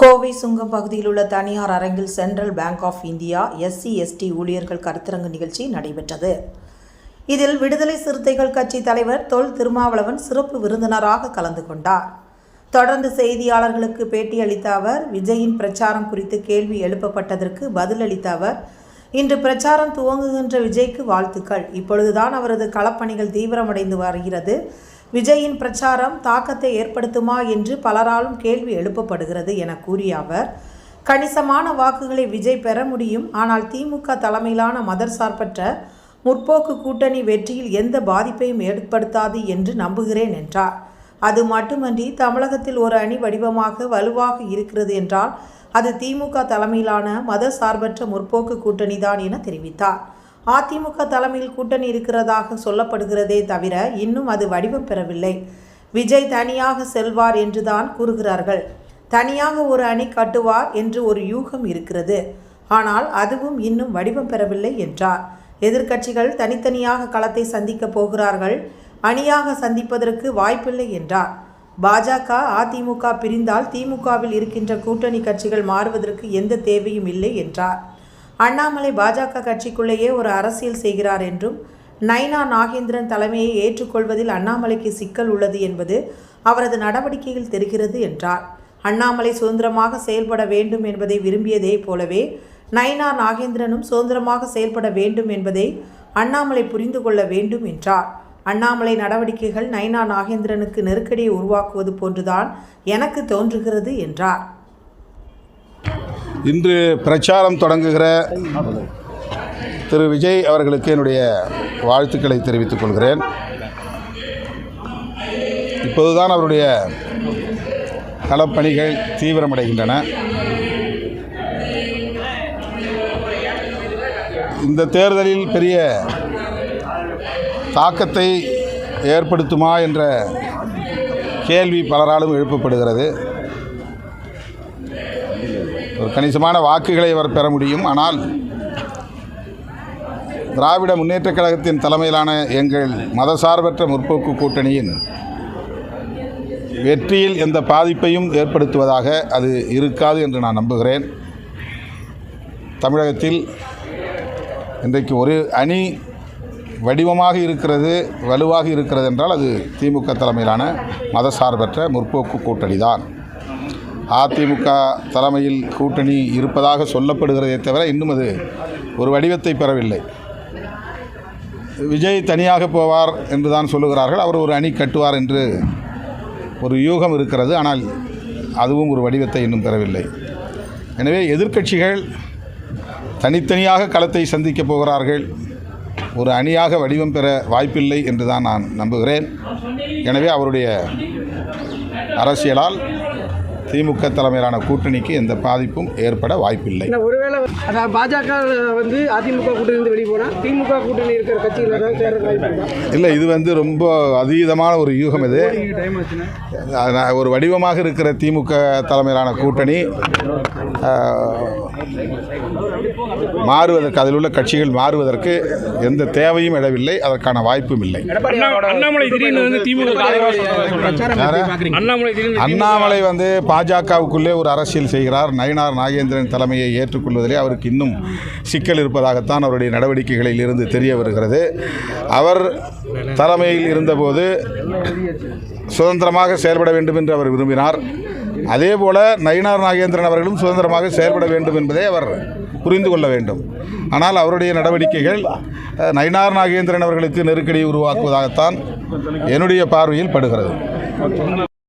கோவை சுங்கம் பகுதியில் உள்ள தனியார் அரங்கில் Central Bank of India SC ST ஊழியர்கள் கருத்தரங்கு நிகழ்ச்சி நடைபெற்றது. இதில் விடுதலை சிறுத்தைகள் கட்சி தலைவர் தொல் திருமாவளவன் சிறப்பு விருந்தினராக கலந்து கொண்டார். தொடர்ந்து செய்தியாளர்களுக்கு பேட்டியளித்த அவர் விஜயின் பிரச்சாரம் குறித்து கேள்வி எழுப்பப்பட்டதற்கு பதிலளித்த அவர் இன்று பிரச்சாரம் துவங்குகின்ற விஜய்க்கு வாழ்த்துக்கள். இப்பொழுதுதான் அவரது களப்பணிகள் தீவிரமடைந்து வருகிறது. விஜயின் பிரச்சாரம் தாக்கத்தை ஏற்படுத்துமா என்று பலராலும் கேள்வி எழுப்பப்படுகிறது என கூறிய அவர் கணிசமான வாக்குகளை விஜய் பெற முடியும். ஆனால் திமுக தலைமையிலான மதர்சார்பற்ற முற்போக்கு கூட்டணி வெற்றியில் எந்த பாதிப்பையும் ஏற்படுத்தாது என்று நம்புகிறேன் என்றார். அது மட்டுமன்றி தமிழகத்தில் ஒரு அணி வடிவமாக வலுவாக இருக்கிறது என்றால் அது திமுக தலைமையிலான மத சார்பற்ற முற்போக்கு கூட்டணிதான் என தெரிவித்தார். அதிமுக தலைமையில் கூட்டணி இருக்கிறதாக சொல்லப்படுகிறதே தவிர இன்னும் அது வடிவம் பெறவில்லை. விஜய் தனியாக செல்வார் என்றுதான் கூறுகிறார்கள். தனியாக ஒரு அணி கட்டுவார் என்று ஒரு யூகம் இருக்கிறது. ஆனால் அதுவும் இன்னும் வடிவம் பெறவில்லை என்றார். எதிர்க்கட்சிகள் தனித்தனியாக களத்தை சந்திக்கப் போகிறார்கள். அணியாக சந்திப்பதற்கு வாய்ப்பில்லை என்றார். பாஜக அதிமுக பிரிந்தால் திமுகவில் இருக்கின்ற கூட்டணி கட்சிகள் மாறுவதற்கு எந்த தேவையும் இல்லை என்றார். அண்ணாமலை பாஜக கட்சிக்குள்ளேயே ஒரு அரசியல் செய்கிறார் என்றும் நைனா நாகேந்திரன் தலைமையை ஏற்றுக்கொள்வதில் அண்ணாமலைக்கு சிக்கல் உள்ளது என்பது அவரது நடவடிக்கையில் தெரிகிறது என்றார். அண்ணாமலை சுதந்திரமாக செயல்பட வேண்டும் என்பதை விரும்பியதே போலவே நைனா நாகேந்திரனும் சுதந்திரமாக செயல்பட வேண்டும் என்பதை அண்ணாமலை புரிந்து கொள்ள வேண்டும் என்றார். அண்ணாமலை நடவடிக்கைகள் நைனா நாகேந்திரனுக்கு நெருக்கடியை உருவாக்குவது போன்றுதான் எனக்கு தோன்றுகிறது என்றார். இன்று பிரச்சாரம் தொடங்குகிற திரு விஜய் அவர்களுக்கு என்னுடைய வாழ்த்துக்களை தெரிவித்துக் கொள்கிறேன். இப்போதுதான் அவருடைய களப்பணிகள் தீவிரமடைகின்றன. இந்த தேர்தலில் பெரிய தாக்கத்தை ஏற்படுத்துமா என்ற கேள்வி பலராலும் எழுப்பப்படுகிறது. ஒரு கணிசமான வாக்குகளை அவர் பெற முடியும். ஆனால் திராவிட முன்னேற்றக் கழகத்தின் தலைமையிலான எங்கள் மதசார்பற்ற முற்போக்கு கூட்டணியின் வெற்றியில் எந்த பாதிப்பையும் ஏற்படுத்துவதாக அது இருக்காது என்று நான் நம்புகிறேன். தமிழகத்தில் இன்றைக்கு ஒரு அணி வடிவமாக இருக்கிறது வலுவாக இருக்கிறது என்றால் அது திமுக தலைமையிலான மதசார்பற்ற முற்போக்கு கூட்டணி தான் அதிமுக தலைமையில் கூட்டணி இருப்பதாக சொல்லப்படுகிறதே தவிர இன்னும் அது ஒரு வடிவத்தை பெறவில்லை. விஜய் தனியாக போவார் என்று தான் சொல்லுகிறார்கள். அவர் ஒரு அணி கட்டுவார் என்று ஒரு யூகம் இருக்கிறது. ஆனால் அதுவும் ஒரு வடிவத்தை இன்னும் பெறவில்லை. எனவே எதிர்க்கட்சிகள் தனித்தனியாக களத்தை சந்திக்கப் போகிறார்கள். ஒரு அணியாக வடிவம் பெற வாய்ப்பில்லை என்று தான் நான் நம்புகிறேன். எனவே அவருடைய அரசியலால் திமுக தலைமையிலான கூட்டணிக்கு எந்த பாதிப்பும் ஏற்பட வாய்ப்பில்லை. ஒருவேளை அதாவது பாஜக வந்து அதிமுக கூட்டணி வெளியே போனால் திமுக கூட்டணி இருக்கிற கட்சிகள் ஏதாவது சேர வாய்ப்பு இருக்கா? இல்லை இது வந்து ரொம்ப அதீதமான ஒரு யூகம் இது. ஒரு வடிவமாக இருக்கிற திமுக தலைமையிலான கூட்டணி மாறுவதற்கு அதில் உள்ள கட்சிகள் மாறுவதற்கு எந்த தேவையும் எழவில்லை அதற்கான வாய்ப்பும் இல்லை. அண்ணா- அண்ணாமலை வந்து பாஜகவுக்குள்ளே ஒரு அரசியல் செய்கிறார் நயினார் நாகேந்திரன் தலைமையை ஏற்றுக்கொள்வதிலே அவருக்கு இன்னும் சிக்கல் இருப்பதாகத்தான் அவருடைய நடவடிக்கைகளில் இருந்து தெரிய வருகிறது. அவர் தலைமையில் இருந்தபோது சுதந்திரமாக செயல்பட வேண்டும் என்று அவர் விரும்பினார். அதே போல நயினார் நாகேந்திரன் அவர்களும் சுதந்திரமாக செயல்பட வேண்டும் என்பதை அவர் புரிந்து கொள்ள வேண்டும். ஆனால் அவருடைய நடவடிக்கைகள் நயினார் நாகேந்திரன் அவர்களுக்கு நெருக்கடியை உருவாக்குவதாகத்தான் என்னுடைய பார்வையில் படுகிறது.